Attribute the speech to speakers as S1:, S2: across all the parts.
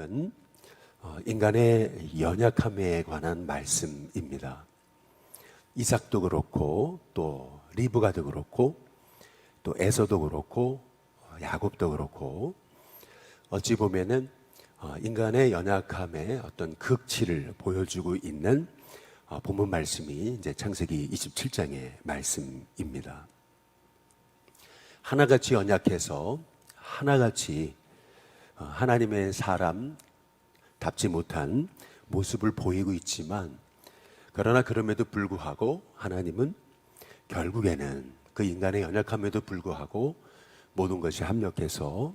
S1: 말씀은 어, 인간의 연약함에 관한 말씀입니다. 이삭도 그렇고 또 리브가도 그렇고 또 에서도 그렇고 어, 야곱도 그렇고 어찌 보면은 어, 인간의 연약함의 어떤 극치를 보여주고 있는 어, 본문 말씀이 이제 창세기 27장의 말씀입니다. 하나같이 연약해서 하나같이 어, 하나님의 사람 답지 못한 모습을 보이고 있지만 그러나 그럼에도 불구하고 하나님은 결국에는 그 인간의 연약함에도 불구하고 모든 것이 합력해서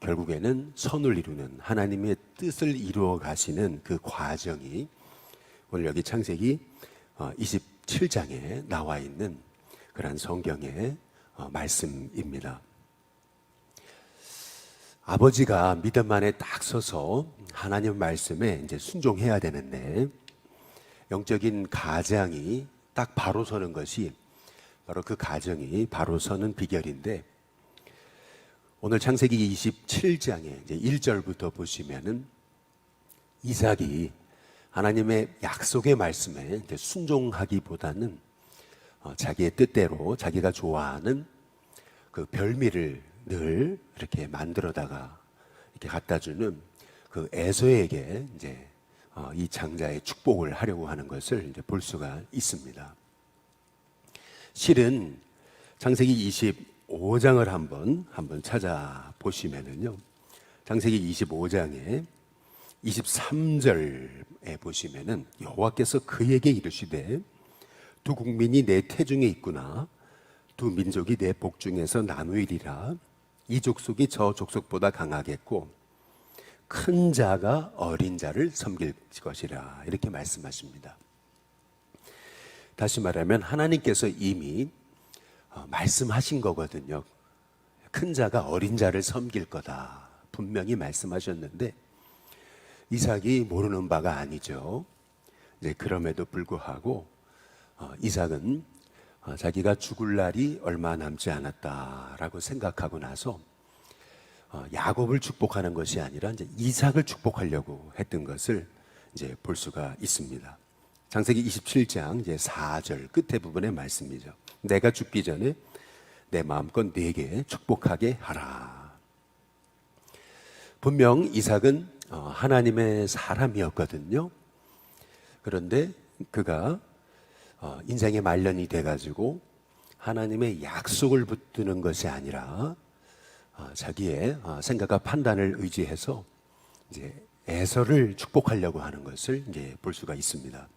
S1: 결국에는 선을 이루는 하나님의 뜻을 이루어 가시는 그 과정이 오늘 여기 창세기 27장에 나와 있는 그러한 성경의 어, 말씀입니다. 아버지가 믿음 안에 딱 서서 하나님 말씀에 이제 순종해야 되는데 영적인 가장이 딱 바로 서는 것이 바로 그 가정이 바로 서는 비결인데 오늘 창세기 27장에 이제 1절부터 보시면은 이삭이 하나님의 약속의 말씀에 순종하기보다는 어, 자기의 뜻대로 자기가 좋아하는 그 별미를 늘 이렇게 만들어다가 이렇게 갖다 주는 그 에서에게 이제 어, 이 장자의 축복을 하려고 하는 것을 이제 볼 수가 있습니다. 실은 창세기 25장을 한번 한번 찾아 보시면은요. 창세기 25장에 23절에 보시면은 여호와께서 그에게 이르시되 두 국민이 내 태중에 있구나 두 민족이 내 복중에서 나누이리라 이 족속이 저 족속보다 강하겠고 큰 자가 어린 자를 섬길 것이라 이렇게 말씀하십니다. 다시 말하면 하나님께서 이미 어, 말씀하신 거거든요. 큰 자가 어린 자를 섬길 거다. 분명히 말씀하셨는데 이삭이 모르는 바가 아니죠. 이제 그럼에도 불구하고 어, 이삭은 어, 자기가 죽을 날이 얼마 남지 않았다라고 생각하고 나서 어, 야곱을 축복하는 것이 아니라 이제 이삭을 축복하려고 했던 것을 이제 볼 수가 있습니다. 장세기 27장 이제 4절 끝에 부분의 말씀이죠. 내가 죽기 전에 내 마음껏 네게 축복하게 하라. 분명 이삭은 어, 하나님의 사람이었거든요. 그런데 그가 어, 인생의 말년이 돼가지고 하나님의 약속을 붙드는 것이 아니라 어, 자기의 어, 생각과 판단을 의지해서 이제 에서를 축복하려고 하는 것을 이제 볼 수가 있습니다.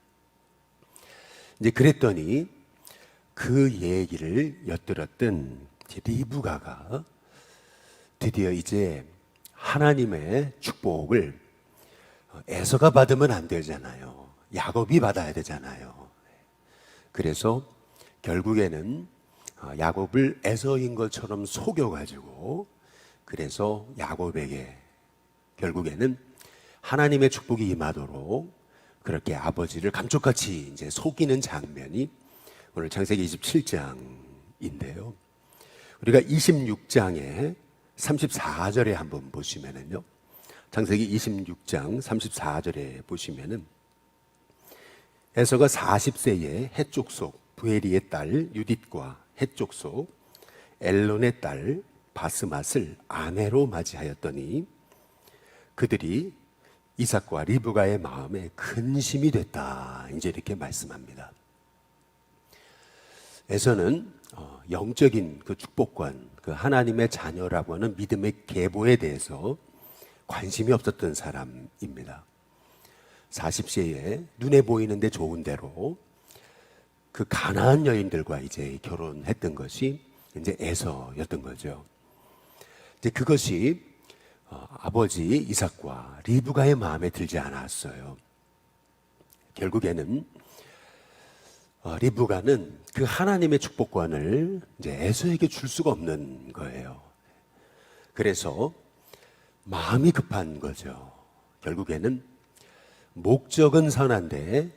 S1: 이제 그랬더니 그 얘기를 엿들었던 리브가가 드디어 이제 하나님의 축복을 에서가 받으면 안 되잖아요. 야곱이 받아야 되잖아요. 그래서 결국에는 야곱을 에서인 것처럼 속여가지고 그래서 야곱에게 결국에는 하나님의 축복이 임하도록 그렇게 아버지를 감쪽같이 이제 속이는 장면이 오늘 창세기 27장인데요. 우리가 26장에 34절에 한번 보시면은요. 창세기 26장 34절에 보시면은 에서가 40세에 해쪽 속 부에리의 딸 유딧과 해쪽 속 엘론의 딸 바스맛을 아내로 맞이하였더니 그들이 이삭과 리브가의 마음에 근심이 됐다. 이제 이렇게 말씀합니다. 에서는 어, 영적인 그 축복관, 그 하나님의 자녀라고 하는 믿음의 계보에 대해서 관심이 없었던 사람입니다. 40세에 눈에 보이는데 좋은 대로 그 가나안 여인들과 이제 결혼했던 것이 이제 에서였던 거죠. 이제 그것이 어, 아버지 이삭과 리브가의 마음에 들지 않았어요. 결국에는 어, 리브가는 그 하나님의 축복권을 이제 에서에게 줄 수가 없는 거예요. 그래서 마음이 급한 거죠. 결국에는 목적은 선한데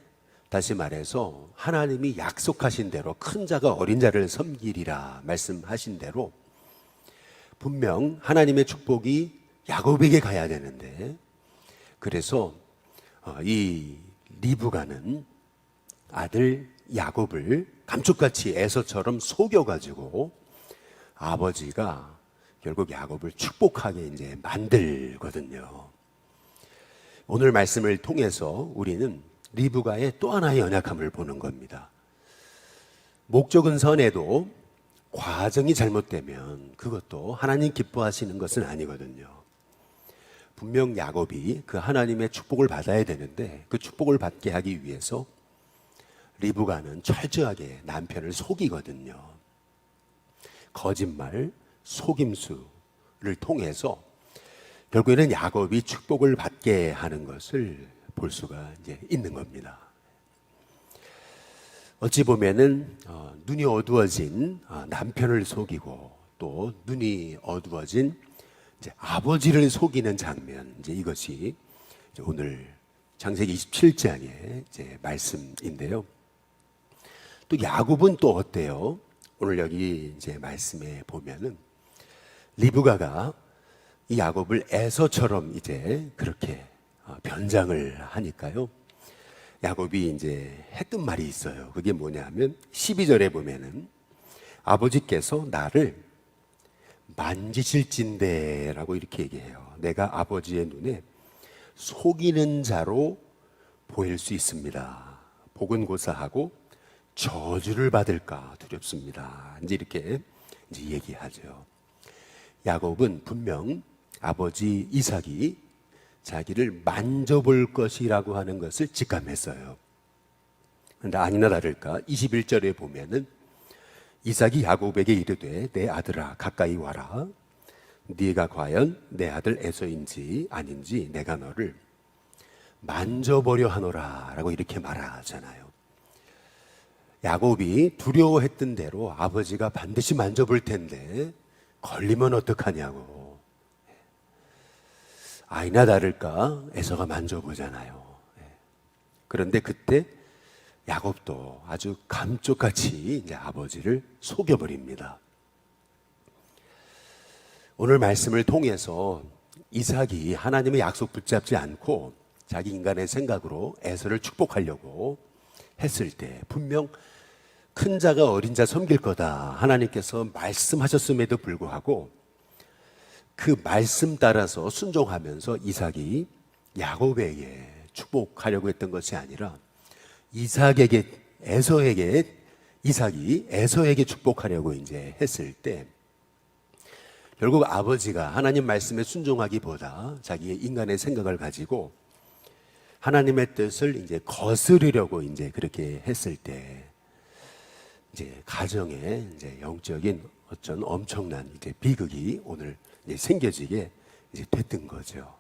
S1: 다시 말해서 하나님이 약속하신 대로 큰 자가 어린 자를 섬기리라 말씀하신 대로 분명 하나님의 축복이 야곱에게 가야 되는데 그래서 어, 이 리브가는 아들 야곱을 감쪽같이 에서처럼 속여가지고 아버지가 결국 야곱을 축복하게 이제 만들거든요. 오늘 말씀을 통해서 우리는 리브가의 또 하나의 연약함을 보는 겁니다. 목적은 선해도 과정이 잘못되면 그것도 하나님 기뻐하시는 것은 아니거든요. 분명 야곱이 그 하나님의 축복을 받아야 되는데 그 축복을 받게 하기 위해서 리브가는 철저하게 남편을 속이거든요. 거짓말, 속임수를 통해서 결국에는 야곱이 축복을 받게 하는 것을 볼 수가 이제 있는 겁니다. 어찌 보면은 어, 눈이 어두워진 어, 남편을 속이고 또 눈이 어두워진 아버지를 속이는 장면 이제 이것이 이제 오늘 창세기 27장의 이제 말씀인데요. 또 야곱은 또 어때요? 오늘 여기 이제 말씀에 보면은 리브가가 이 야곱을 에서처럼 이제 그렇게 어, 변장을 하니까요. 야곱이 이제 했던 말이 있어요. 그게 뭐냐면 12절에 보면은 아버지께서 나를 만지실진대라고 이렇게 얘기해요. 내가 아버지의 눈에 속이는 자로 보일 수 있습니다. 복은 고사하고 저주를 받을까 두렵습니다. 이제 이렇게 이제 얘기하죠. 야곱은 분명 아버지 이삭이 자기를 만져볼 것이라고 하는 것을 직감했어요. 그런데 아니나 다를까 21절에 보면은 이삭이 야곱에게 이르되 내 아들아 가까이 와라 네가 과연 내 아들 에서인지 아닌지 내가 너를 만져보려 하노라라고 이렇게 말하잖아요. 야곱이 두려워했던 대로 아버지가 반드시 만져볼 텐데 걸리면 어떡하냐고. 아이나 다를까 에서가 만져보잖아요. 그런데 그때 야곱도 아주 감쪽같이 이제 아버지를 속여버립니다. 오늘 말씀을 통해서 이삭이 하나님의 약속 붙잡지 않고 자기 인간의 생각으로 에서를 축복하려고 했을 때 분명 큰 자가 어린 자 섬길 거다 하나님께서 말씀하셨음에도 불구하고 그 말씀 따라서 순종하면서 이삭이 야곱에게 축복하려고 했던 것이 아니라 이삭에게 에서에게 이삭이 에서에게 축복하려고 이제 했을 때 결국 아버지가 하나님 말씀에 순종하기보다 자기의 인간의 생각을 가지고 하나님의 뜻을 이제 거스르려고 이제 그렇게 했을 때 이제 가정에 이제 영적인 어떤 엄청난 이제 비극이 오늘 생겨지게 이제 됐던 거죠.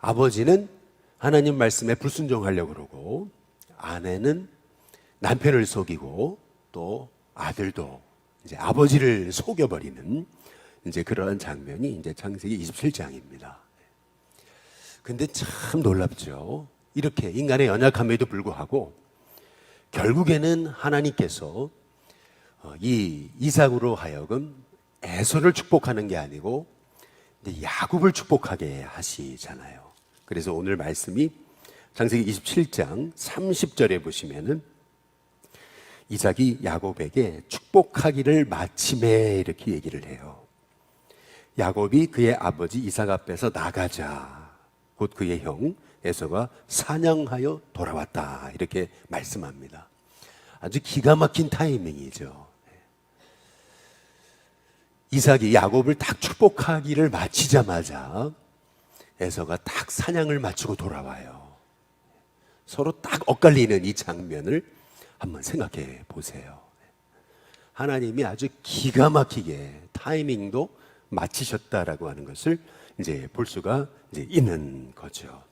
S1: 아버지는 하나님 말씀에 불순종하려고 그러고 아내는 남편을 속이고 또 아들도 이제 아버지를 속여버리는 이제 그런 장면이 이제 창세기 27장입니다. 근데 참 놀랍죠. 이렇게 인간의 연약함에도 불구하고 결국에는 하나님께서 어, 이 이삭으로 하여금 에서를 축복하는 게 아니고 야곱을 축복하게 하시잖아요. 그래서 오늘 말씀이 창세기 27장 30절에 보시면은 이삭이 야곱에게 축복하기를 마침에 이렇게 얘기를 해요. 야곱이 그의 아버지 이삭 앞에서 나가자. 곧 그의 형 에서가 사냥하여 돌아왔다. 이렇게 말씀합니다. 아주 기가 막힌 타이밍이죠. 이삭이 야곱을 딱 축복하기를 마치자마자 에서가 딱 사냥을 마치고 돌아와요. 서로 딱 엇갈리는 이 장면을 한번 생각해 보세요. 하나님이 아주 기가 막히게 타이밍도 마치셨다라고 하는 것을 이제 볼 수가 이제 있는 거죠.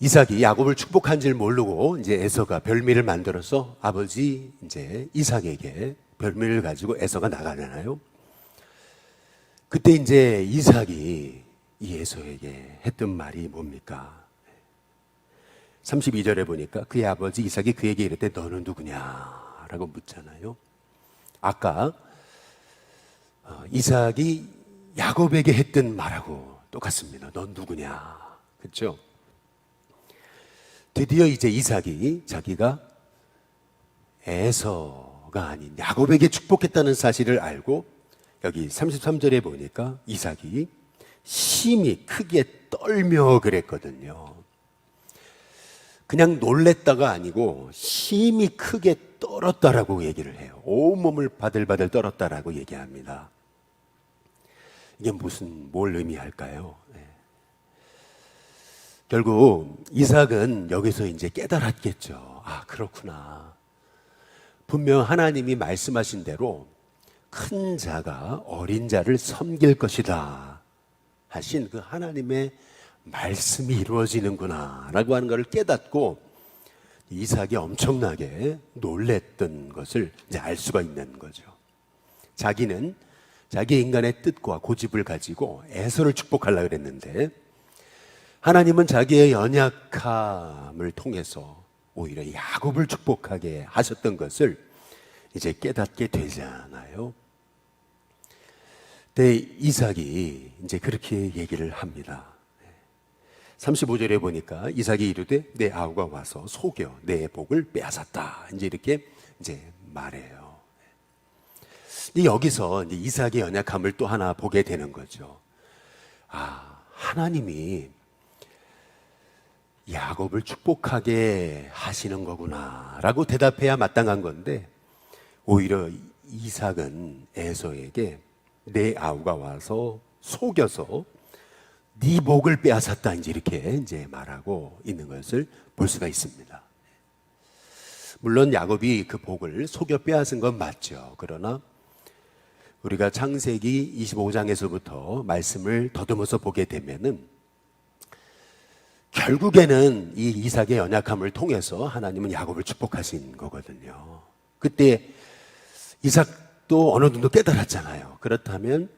S1: 이삭이 야곱을 축복한 줄 모르고 이제 에서가 별미를 만들어서 아버지 이제 이삭에게 별미를 가지고 에서가 나가잖아요. 그때 이제 이삭이 이 에서에게 했던 말이 뭡니까? 32절에 보니까 그의 아버지 이삭이 그에게 이랬대 너는 누구냐? 라고 묻잖아요. 아까 어, 이삭이 야곱에게 했던 말하고 똑같습니다. 넌 누구냐? 그렇죠? 드디어 이제 이삭이 자기가 에서 가 아닌 야곱에게 축복했다는 사실을 알고 여기 33절에 보니까 이삭이 심히 크게 떨며 그랬거든요. 그냥 놀랬다가 아니고 심히 크게 떨었다라고 얘기를 해요. 온몸을 바들바들 떨었다라고 얘기합니다. 이게 무슨 뭘 의미할까요? 네. 결국 이삭은 여기서 이제 깨달았겠죠. 아, 그렇구나. 분명 하나님이 말씀하신 대로 큰 자가 어린 자를 섬길 것이다. 하신 그 하나님의 말씀이 이루어지는구나. 라고 하는 것을 깨닫고 이삭이 엄청나게 놀랬던 것을 이제 알 수가 있는 거죠. 자기는 자기 인간의 뜻과 고집을 가지고 에서를 축복하려고 그랬는데 하나님은 자기의 연약함을 통해서 오히려 야곱을 축복하게 하셨던 것을 이제 깨닫게 되잖아요. 때 이삭이 이제 그렇게 얘기를 합니다. 35절에 보니까 이삭이 이르되 내 아우가 와서 속여 내 복을 빼앗았다. 이제 이렇게 이제 말해요. 여기서 이삭의 연약함을 또 하나 보게 되는 거죠. 아, 하나님이 야곱을 축복하게 하시는 거구나라고 대답해야 마땅한 건데 오히려 이삭은 에서에게 내 아우가 와서 속여서 네 복을 빼앗았다 이제 이렇게 이제 말하고 있는 것을 볼 수가 있습니다. 물론 야곱이 그 복을 속여 빼앗은 건 맞죠. 그러나 우리가 창세기 25장에서부터 말씀을 더듬어서 보게 되면은 결국에는 이 이삭의 연약함을 통해서 하나님은 야곱을 축복하신 거거든요. 그때 이삭도 어느 정도 깨달았잖아요. 그렇다면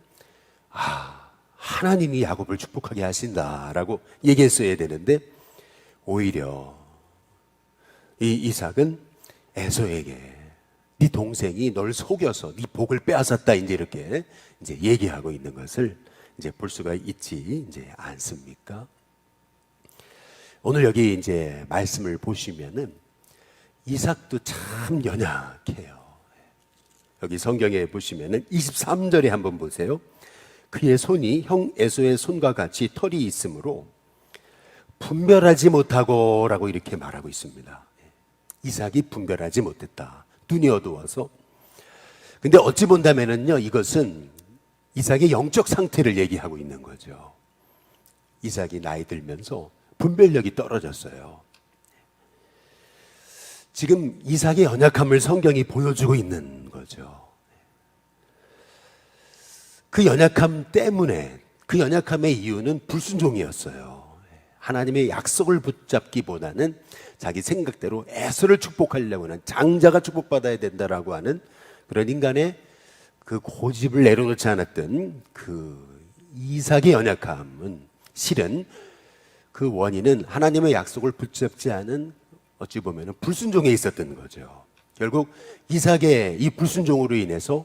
S1: 아 하나님이 야곱을 축복하게 하신다라고 얘기했어야 되는데 오히려 이 이삭은 에서에게 네 동생이 널 속여서 네 복을 빼앗았다 이제 이렇게 이제 얘기하고 있는 것을 이제 볼 수가 있지 이제 않습니까? 오늘 여기 이제 말씀을 보시면은 이삭도 참 연약해요. 여기 성경에 보시면은 23절에 한번 보세요. 그의 손이 형 에서의 손과 같이 털이 있으므로 분별하지 못하고 라고 이렇게 말하고 있습니다. 이삭이 분별하지 못했다. 눈이 어두워서. 근데 어찌 본다면은요, 이것은 이삭의 영적 상태를 얘기하고 있는 거죠. 이삭이 나이 들면서 분별력이 떨어졌어요. 지금 이삭의 연약함을 성경이 보여주고 있는 거죠. 그 연약함 때문에 그 연약함의 이유는 불순종이었어요. 하나님의 약속을 붙잡기보다는 자기 생각대로 에서를 축복하려고 하는 장자가 축복받아야 된다라고 하는 그런 인간의 그 고집을 내려놓지 않았던 그 이삭의 연약함은 실은 그 원인은 하나님의 약속을 붙잡지 않은 어찌 보면 불순종에 있었던 거죠. 결국 이삭의 이 불순종으로 인해서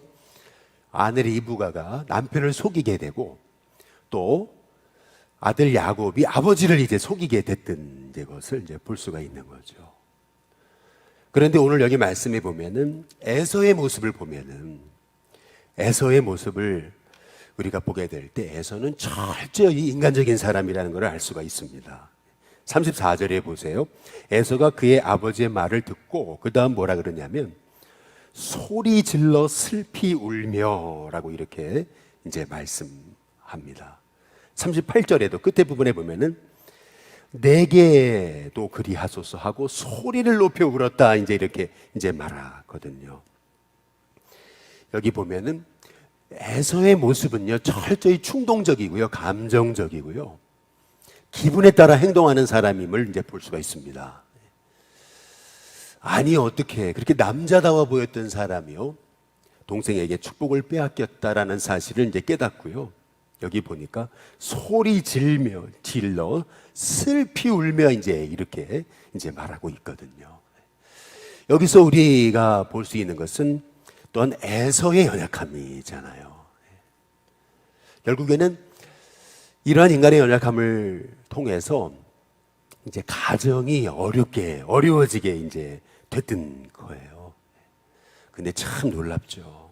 S1: 아내 리브가가 남편을 속이게 되고 또 아들 야곱이 아버지를 이제 속이게 됐던 것을 이제 볼 수가 있는 거죠. 그런데 오늘 여기 말씀에 보면은 에서의 모습을 보면은 에서의 모습을 우리가 보게 될 때 에서는 철저히 인간적인 사람이라는 것을 알 수가 있습니다. 34절에 보세요. 에서가 그의 아버지의 말을 듣고 그 다음 뭐라 그러냐면 소리 질러 슬피 울며라고 이렇게 이제 말씀합니다. 38절에도 끝에 부분에 보면은 내게도 그리하소서 하고 소리를 높여 울었다 이제 이렇게 이제 말하거든요. 여기 보면은 에서의 모습은요 철저히 충동적이고요 감정적이고요 기분에 따라 행동하는 사람임을 이제 볼 수가 있습니다. 아니 어떻게 그렇게 남자다워 보였던 사람이요 동생에게 축복을 빼앗겼다라는 사실을 이제 깨닫고요. 여기 보니까 소리 질며 질러 슬피 울며 이제 이렇게 이제 말하고 있거든요. 여기서 우리가 볼 수 있는 것은 또한 에서의 연약함이잖아요. 결국에는 이러한 인간의 연약함을 통해서 이제 가정이 어렵게 어려워지게 이제 됐던 거예요. 근데 참 놀랍죠.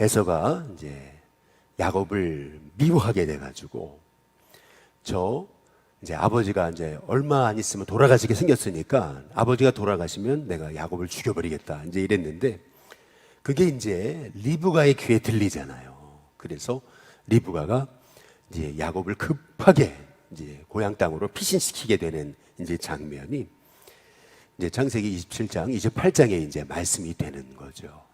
S1: 에서가 이제 야곱을 미워하게 돼가지고 저 이제 아버지가 이제 얼마 안 있으면 돌아가시게 생겼으니까 아버지가 돌아가시면 내가 야곱을 죽여버리겠다 이제 이랬는데 그게 이제 리브가의 귀에 들리잖아요. 그래서 리브가가 이제 야곱을 급하게 이제 고향 땅으로 피신시키게 되는 이제 장면이 이제 창세기 27장, 28장에 이제 말씀이 되는 거죠.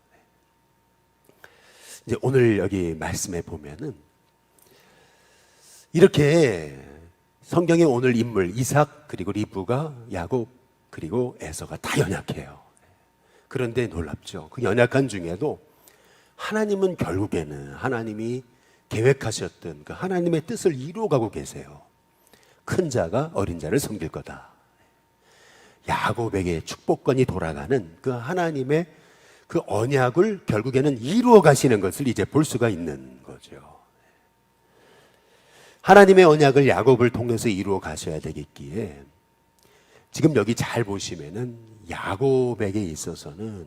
S1: 이제 오늘 여기 말씀에 보면은 이렇게 성경의 오늘 인물 이삭 그리고 리브가 야곱 그리고 에서가 다 연약해요. 그런데 놀랍죠. 그 연약한 중에도 하나님은 결국에는 하나님이 계획하셨던 그 하나님의 뜻을 이루어가고 계세요. 큰 자가 어린 자를 섬길 거다. 야곱에게 축복권이 돌아가는 그 하나님의 그 언약을 결국에는 이루어 가시는 것을 이제 볼 수가 있는 거죠. 하나님의 언약을 야곱을 통해서 이루어 가셔야 되겠기에 지금 여기 잘 보시면은 야곱에게 있어서는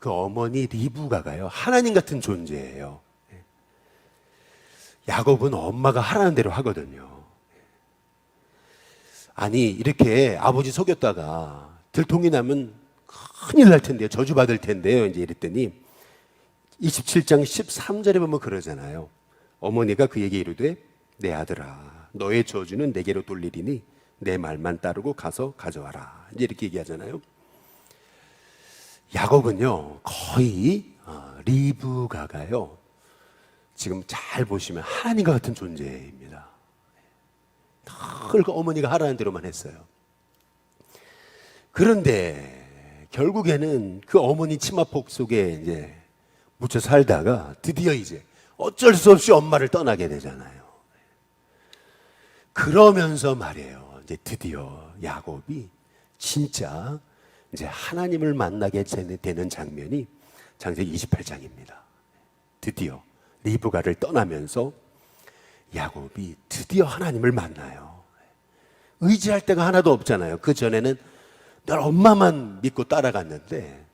S1: 그 어머니 리브가가요 하나님 같은 존재예요. 야곱은 엄마가 하라는 대로 하거든요. 아니 이렇게 아버지 속였다가 들통이 나면 큰일 날 텐데요. 저주 받을 텐데요. 이제 이랬더니 27장 13절에 보면 그러잖아요. 어머니가 그에게 이르되 내 아들아 너의 저주는 내게로 돌리리니 내 말만 따르고 가서 가져와라. 이렇게 얘기하잖아요. 야곱은요 거의 어, 리브가가요 지금 잘 보시면 하나님과 같은 존재입니다. 늘그 어머니가 하라는 대로만 했어요. 그런데 결국에는 그 어머니 치마폭 속에 이제 묻혀 살다가 드디어 이제 어쩔 수 없이 엄마를 떠나게 되잖아요. 그러면서 말이에요. 이제 드디어 야곱이 진짜 이제 하나님을 만나게 되는 장면이 장세기 28장입니다. 드디어 리브가를 떠나면서 야곱이 드디어 하나님을 만나요. 의지할 데가 하나도 없잖아요. 그 전에는 늘 엄마만 믿고 따라갔는데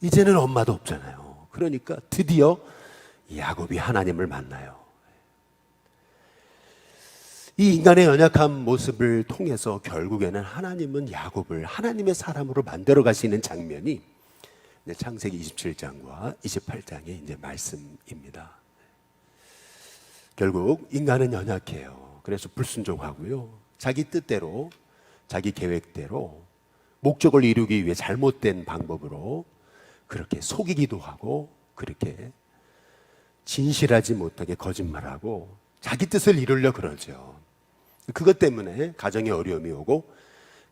S1: 이제는 엄마도 없잖아요. 그러니까 드디어 야곱이 하나님을 만나요. 이 인간의 연약한 모습을 통해서 결국에는 하나님은 야곱을 하나님의 사람으로 만들어 가시는 장면이 창세기 27장과 28장의 이제 말씀입니다. 결국 인간은 연약해요. 그래서 불순종하고요. 자기 뜻대로, 자기 계획대로 목적을 이루기 위해 잘못된 방법으로 그렇게 속이기도 하고 그렇게 진실하지 못하게 거짓말하고 자기 뜻을 이루려 그러죠. 그것 때문에 가정에 어려움이 오고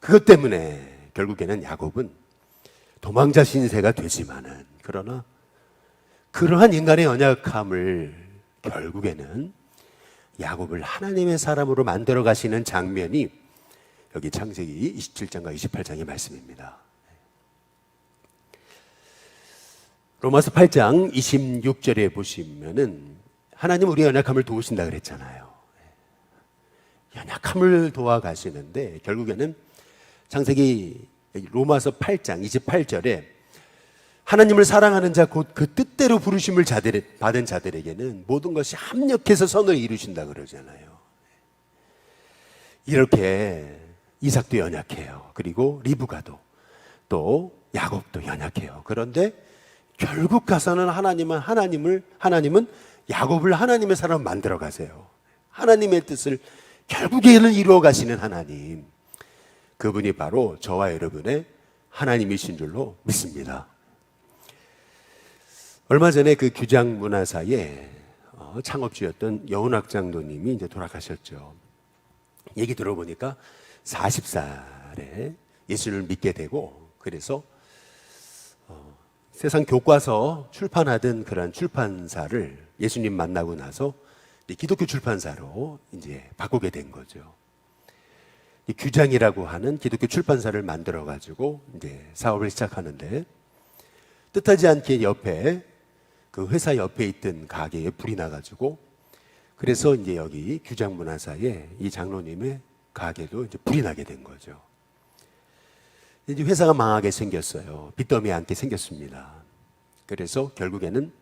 S1: 그것 때문에 결국에는 야곱은 도망자 신세가 되지만은 그러나 그러한 인간의 연약함을 결국에는 야곱을 하나님의 사람으로 만들어 가시는 장면이 여기 창세기 27장과 28장의 말씀입니다. 로마서 8장 26절에 보시면은 하나님 우리 연약함을 도우신다 그랬잖아요. 연약함을 도와 가시는데 결국에는 창세기 로마서 8장 28절에 하나님을 사랑하는 자 곧 그 뜻대로 부르심을 자들, 받은 자들에게는 모든 것이 합력해서 선을 이루신다 그러잖아요. 이렇게 이삭도 연약해요. 그리고 리브가도 또 야곱도 연약해요. 그런데 결국 가서는 하나님은 하나님을 하나님은 야곱을 하나님의 사람 만들어 가세요. 하나님의 뜻을 결국에는 이루어 가시는 하나님. 그분이 바로 저와 여러분의 하나님이신 줄로 믿습니다. 얼마 전에 그 규장 문화사의 어, 창업주였던 여운학 장로님이 이제 돌아가셨죠. 얘기 들어보니까 40살에 예수를 믿게 되고 그래서 어, 세상 교과서 출판하던 그런 출판사를 예수님 만나고 나서 기독교 출판사로 이제 바꾸게 된 거죠. 규장이라고 하는 기독교 출판사를 만들어 가지고 이제 사업을 시작하는데 뜻하지 않게 옆에 그 회사 옆에 있던 가게에 불이 나가지고 그래서 이제 여기 규장문화사에 이 장로님의 가게도 이제 불이 나게 된 거죠. 이제 회사가 망하게 생겼어요. 빚더미 않게 생겼습니다. 그래서 결국에는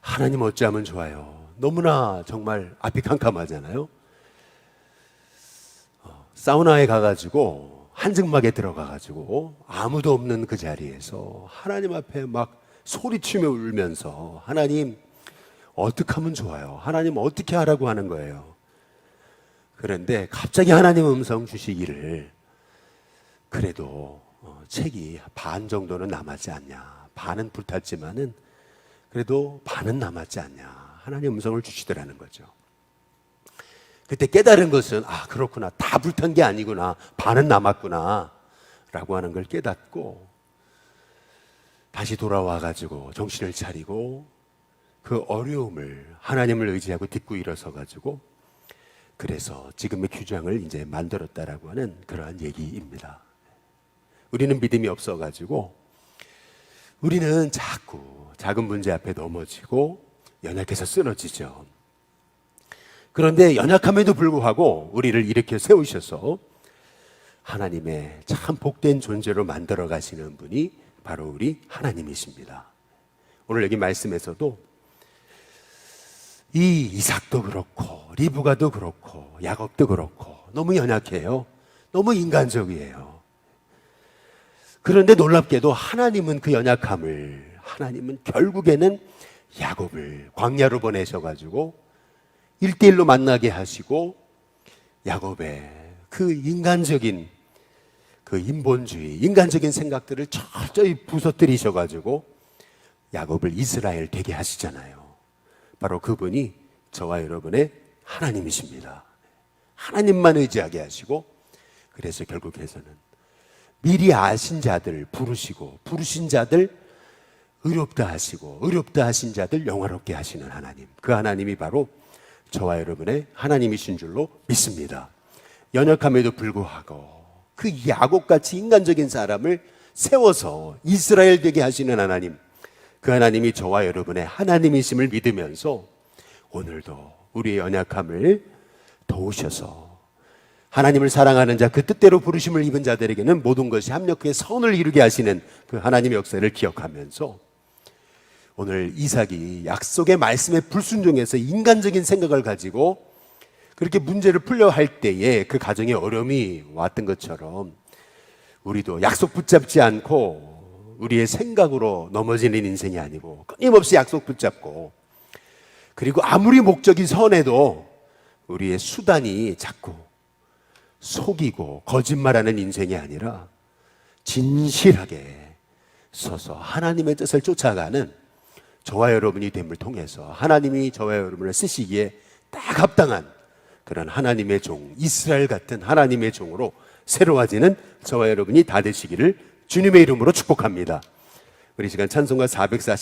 S1: 하나님 어찌하면 좋아요. 너무나 정말 앞이 캄캄하잖아요. 어, 사우나에 가가지고 한증막에 들어가가지고 아무도 없는 그 자리에서 하나님 앞에 막 소리치며 울면서 하나님 어떻게 하면 좋아요? 하나님 어떻게 하라고 하는 거예요? 그런데 갑자기 하나님 음성 주시기를 그래도 어, 책이 반 정도는 남았지 않냐. 반은 불탔지만은 그래도 반은 남았지 않냐. 하나님 음성을 주시더라는 거죠. 그때 깨달은 것은 아 그렇구나 다 불탄 게 아니구나 반은 남았구나 라고 하는 걸 깨닫고 다시 돌아와 가지고 정신을 차리고 그 어려움을 하나님을 의지하고 딛고 일어서 가지고 그래서 지금의 규정을 이제 만들었다라고 하는 그러한 얘기입니다. 우리는 믿음이 없어 가지고 우리는 자꾸 작은 문제 앞에 넘어지고 연약해서 쓰러지죠. 그런데 연약함에도 불구하고 우리를 일으켜 세우셔서 하나님의 참 복된 존재로 만들어 가시는 분이 바로 우리 하나님이십니다. 오늘 여기 말씀에서도 이 이삭도 그렇고 리브가도 그렇고 야곱도 그렇고 너무 연약해요. 너무 인간적이에요. 그런데 놀랍게도 하나님은 그 연약함을 하나님은 결국에는 야곱을 광야로 보내셔 가지고 일대일로 만나게 하시고 야곱의 그 인간적인 그 인본주의, 인간적인 생각들을 철저히 부서뜨리셔 가지고 야곱을 이스라엘 되게 하시잖아요. 바로 그분이 저와 여러분의 하나님이십니다. 하나님만 의지하게 하시고 그래서 결국에서는 미리 아신 자들 부르시고 부르신 자들 의롭다 하시고 의롭다 하신 자들 영화롭게 하시는 하나님. 그 하나님이 바로 저와 여러분의 하나님이신 줄로 믿습니다. 연약함에도 불구하고 그 야곱같이 인간적인 사람을 세워서 이스라엘 되게 하시는 하나님. 그 하나님이 저와 여러분의 하나님이심을 믿으면서 오늘도 우리의 연약함을 도우셔서 하나님을 사랑하는 자, 그 뜻대로 부르심을 입은 자들에게는 모든 것이 합력해 선을 이루게 하시는 그 하나님의 역사를 기억하면서 오늘 이삭이 약속의 말씀에 불순종해서 인간적인 생각을 가지고 그렇게 문제를 풀려 할 때에 그 가정에 어려움이 왔던 것처럼 우리도 약속 붙잡지 않고 우리의 생각으로 넘어지는 인생이 아니고 끊임없이 약속 붙잡고 그리고 아무리 목적이 선해도 우리의 수단이 자꾸 속이고 거짓말하는 인생이 아니라 진실하게 서서 하나님의 뜻을 쫓아가는 저와 여러분이 됨을 통해서 하나님이 저와 여러분을 쓰시기에 딱 합당한 그런 하나님의 종, 이스라엘 같은 하나님의 종으로 새로워지는 저와 여러분이 다 되시기를 주님의 이름으로 축복합니다. 우리 시간 찬송가 440